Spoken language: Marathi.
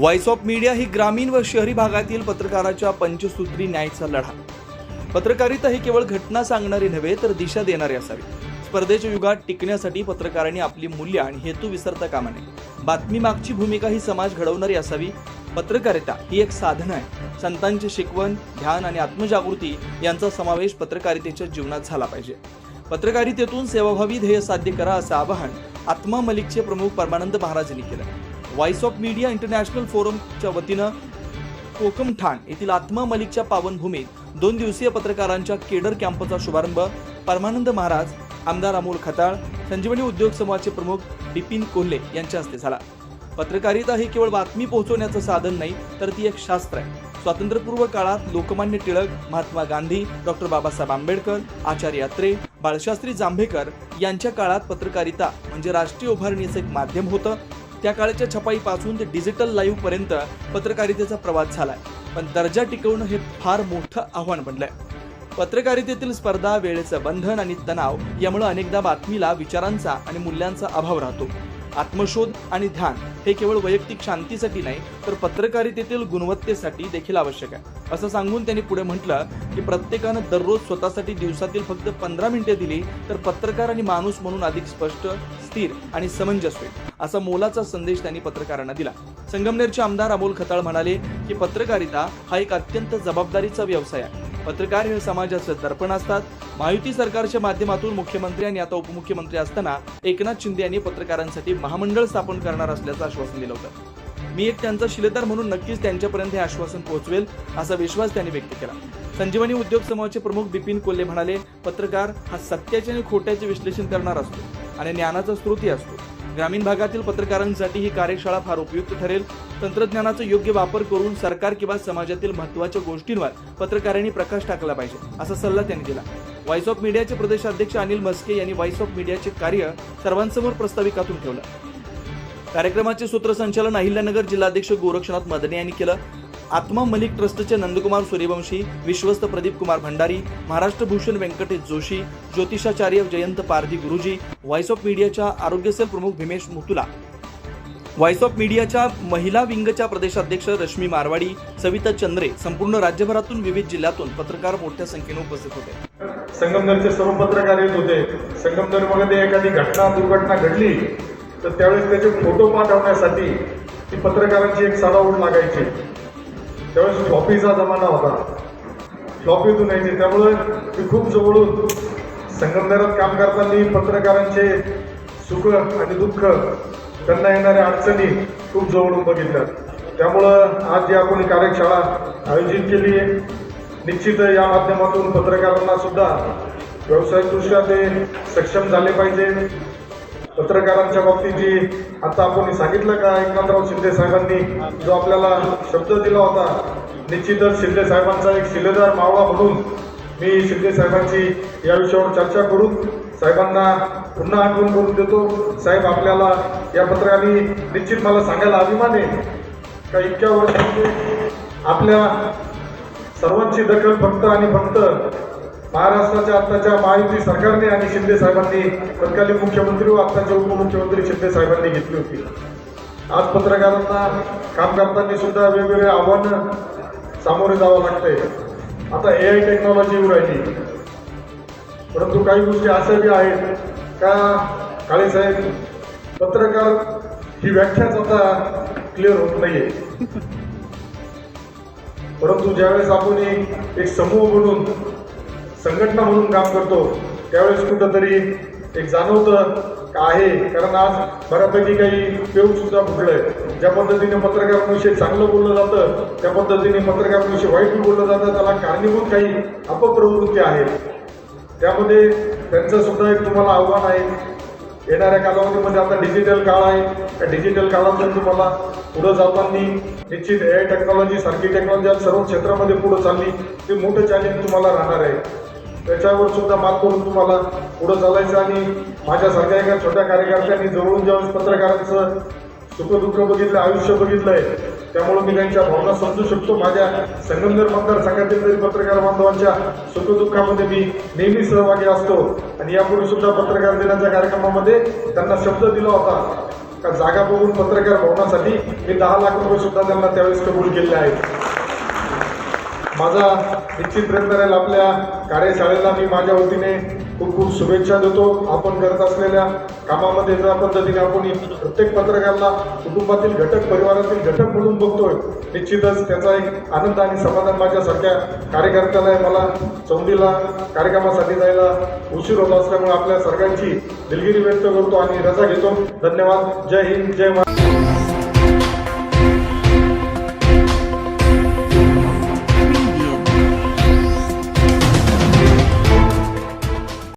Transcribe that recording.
व्हॉइस ऑफ मीडिया ही ग्रामीण व शहरी भागातील पत्रकाराच्या पंचसूत्री न्यायचा लढा. पत्रकारिता ही केवळ घटना सांगणारी नव्हे तर दिशा देणारी असावी. स्पर्धेच्या युगात टिकण्यासाठी पत्रकारांनी आपली मूल्य आणि हेतू विसरता कामा नये. बातमी मागची भूमिका ही समाज घडवणारी असावी. पत्रकारिता ही एक साधन आहे. संतांची शिकवण ध्यान आणि आत्मजागृती यांचा समावेश पत्रकारितेच्या जीवनात झाला पाहिजे. पत्रकारितेतून सेवाभावी ध्येय साध्य करा असं आवाहन आत्मा मलिकचे प्रमुख परमानंद महाराज यांनी केलं. व्हॉइस ऑफ मीडिया इंटरनॅशनल फोरमच्या वतीनं कोकम ठाण येथील आत्मा मलिकच्या पावनभूमीत दोन दिवसीय पत्रकारांच्या केडर कॅम्पचा शुभारंभ परमानंद महाराज आमदार अमोल खताळ संजीवनी उद्योग समूहाचे प्रमुख बिपिन कोल्हे यांच्या हस्ते झाला. पत्रकारिता हे केवळ बातमी पोहोचवण्याचं साधन नाही तर ती एक शास्त्र आहे. स्वातंत्र्यपूर्व काळात लोकमान्य टिळक महात्मा गांधी डॉक्टर बाबासाहेब आंबेडकर आचार्य अत्रे बाळशास्त्री जांभेकर यांच्या काळात पत्रकारिता म्हणजे राष्ट्रीय उभारणीचं एक माध्यम होतं. त्या काळच्या छपाईपासून ते डिजिटल लाईव्ह पर्यंत पत्रकारितेचा प्रवास झालाय. पण दर्जा टिकवणं हे फार मोठं आव्हान बनलंय. पत्रकारितेतील स्पर्धा वेळेचं बंधन आणि तणाव यामुळे अनेकदा बातमीला विचारांचा आणि मूल्यांचा अभाव राहतो. आत्मशोध आणि ध्यान हे केवळ वैयक्तिक शांतीसाठी नाही तर पत्रकारितेतील गुणवत्तेसाठी देखील आवश्यक आहे. असं सांगून त्यांनी पुढे म्हटलं की प्रत्येकानं दररोज स्वतःसाठी दिवसातील फक्त पंधरा मिनिटे दिली तर पत्रकार आणि माणूस म्हणून अधिक स्पष्ट स्थिर आणि समंजस होईल असा मोलाचा संदेश त्यांनी पत्रकारांना दिला. संगमनेरचे आमदार अमोल खताळ म्हणाले की पत्रकारिता हा एक अत्यंत जबाबदारीचा व्यवसाय आहे. पत्रकार हे समाजाचं दर्पण असतात. महायुती सरकारच्या माध्यमातून मुख्यमंत्री आणि आता उपमुख्यमंत्री असताना एकनाथ शिंदे यांनी पत्रकारांसाठी महामंडळ स्थापन करणार असल्याचं आश्वासन दिलं होतं. मी एक त्यांचा शिलेदार म्हणून नक्कीच त्यांच्यापर्यंत हे आश्वासन पोहोचवेल असा विश्वास त्यांनी व्यक्त केला. संजीवनी उद्योग समूहाचे प्रमुख बिपिन कोल्हे म्हणाले पत्रकार हा सत्याचे आणि खोट्याचे विश्लेषण करणार असतो आणि ज्ञानाचा स्रोतही असतो. ग्रामीण भागातील पत्रकारांसाठी ही कार्यशाळा फार उपयुक्त ठरेल. तंत्रज्ञानाचा योग्य वापर करून सरकार किंवा समाजातील महत्त्वाच्या गोष्टींवर पत्रकारांनी प्रकाश टाकला पाहिजे असा सल्ला त्यांनी दिला. व्हॉइस ऑफ मीडियाचे प्रदेशाध्यक्ष अनिल मस्के यांनी व्हॉइस ऑफ मीडियाचे कार्य सर्वांसमोर प्रस्ताविकातून ठेवलं. कार्यक्रमाचे सूत्रसंचालन अहिल्यानगर जिल्हाध्यक्ष गोरक्षनाथ मदने यांनी केलं. आत्मा मलिक ट्रस्टचे नंदकुमार सूर्यवंशी विश्वस्त प्रदीप कुमार भंडारी महाराष्ट्र भूषण व्यंकटेश जोशी ज्योतिषाचार्य जयंत पारधी गुरुजी व्हॉइस ऑफ मीडियाच्या आरोग्य सेल प्रमुख भीमेश मुतुला. व्हॉइस ऑफ मीडियाच्या महिला विंगच्या प्रदेशाध्यक्ष रश्मी मारवाडी सविता चंद्रे संपूर्ण राज्यभरातून विविध जिल्ह्यातून पत्रकार मोठ्या संख्येने उपस्थित होते. संगमनेरचे सर्व पत्रकार येत होते. संगमनेरमध्ये एखादी घटना दुर्घटना घडली तर त्यावेळेस त्याचे फोटो पाठवण्यासाठी ती पत्रकारांची एक सडाऊड लागायची. त्यावेळेस फ्लॉपीचा जमाना होता. फ्लॉपीतून यायचे. त्यामुळे मी खूप जवळून संगमनेरात काम करताना पत्रकारांचे सुख आणि दुःख त्यांना येणाऱ्या अडचणी खूप जवळून बघितल्या. त्यामुळं आज जी आपण कार्यशाळा आयोजित केली आहे निश्चित या माध्यमातून पत्रकारांना सुद्धा व्यावसायिकदृष्ट्या ते सक्षम झाले पाहिजे. पत्रकारांच्या बाबतीत जी आता आपण सांगितलं का एकनाथराव शिंदे साहेबांनी जो आपल्याला शब्द दिला होता निश्चितच शिंदे साहेबांचा एक शिलेदार मावळा म्हणून मी शिंदे साहेबांची या विषयावर चर्चा करून साहेबांना पुन्हा आठवण करून देतो. साहेब आपल्याला या पत्राने निश्चित मला सांगायला अभिमान आहे. का इतक्या वर्षांमध्ये आपल्या सर्वांची दखल फक्त आणि फक्त महाराष्ट्राच्या आत्ताच्या महायुती सरकारने आणि शिंदे साहेबांनी तत्कालीन मुख्यमंत्री व आत्ताचे उपमुख्यमंत्री शिंदे साहेबांनी घेतली होती. आज पत्रकारांना काम करताना सुद्धा वेगवेगळे आव्हानं सामोरे जावं लागतंय. आता ए आय टेक्नॉलॉजी येऊ राहिली. परंतु काही गोष्टी अशा बी आहेत का? काळेसाहेब पत्रकार ही व्याख्याच आता क्लिअर होत नाहीये. परंतु ज्यावेळेस आपण एक एक समूह म्हणून संघटना म्हणून काम करतो त्यावेळेस कुठंतरी एक जाणवतं का आहे? कारण आज बऱ्यापैकी काही पेऊसुद्धा सुद्धा आहे ज्या पद्धतीने पत्रकारांविषयी चांगलं बोललं जातं त्या पद्धतीने पत्रकारांविषयी वाईट बोललं जातं. त्याला कारणीभूत काही अपप्रवृत्ती आहेत. त्यामध्ये त्यांचं सुद्धा एक तुम्हाला आव्हान आहे. येणाऱ्या कालावधीमध्ये आता डिजिटल काळ आहे. त्या डिजिटल काळातून तुम्हाला पुढं जाताना निश्चित ए आय टेक्नॉलॉजी सारखी टेक्नॉलॉजी आज सर्व क्षेत्रामध्ये पुढं चालली. ते मोठं चॅलेंज तुम्हाला राहणार आहे. त्याच्यावर सुद्धा मात करून तुम्हाला पुढं चालायचं आणि माझ्यासारख्या एका छोट्या कार्यकर्त्यांनी जवळून ज्यावेळेस पत्रकारांचं सुखदुःख बघितलं आयुष्य बघितलं आहे त्यामुळे मी त्यांच्या भावना समजू शकतो. माझ्या संगमनेर मतदारसंघातील तरी पत्रकार बांधवांच्या सुखदुःखामध्ये मी नेहमी सहभागी असतो. आणि यापूर्वी सुद्धा पत्रकार दिनाच्या कार्यक्रमामध्ये त्यांना शब्द दिला होता. का जागा बघून पत्रकार भवनासाठी मी दहा लाख रुपये सुद्धा त्यांना त्यावेळेस कबूल केले आहेत. माझा निश्चित प्रयत्न राहील आपल्या शाळेला मी माझ्या वतीने खूप खूप शुभेच्छा देतो. आपण करत असलेल्या कामामध्ये ज्या पद्धतीने आपण प्रत्येक पत्रकाराला कुटुंबातील घटक परिवारातील घटक म्हणून बघतोय निश्चितच त्याचा एक आनंद आणि समाधान माझ्यासारख्या कार्यकर्त्याला आहे. मला चौंडीला कार्यक्रमासाठी जायला उशीर होत असल्यामुळे आपल्या सर्वांची दिलगिरी व्यक्त करतो आणि रजा घेतो. धन्यवाद. जय हिंद जय महाराष्ट्र.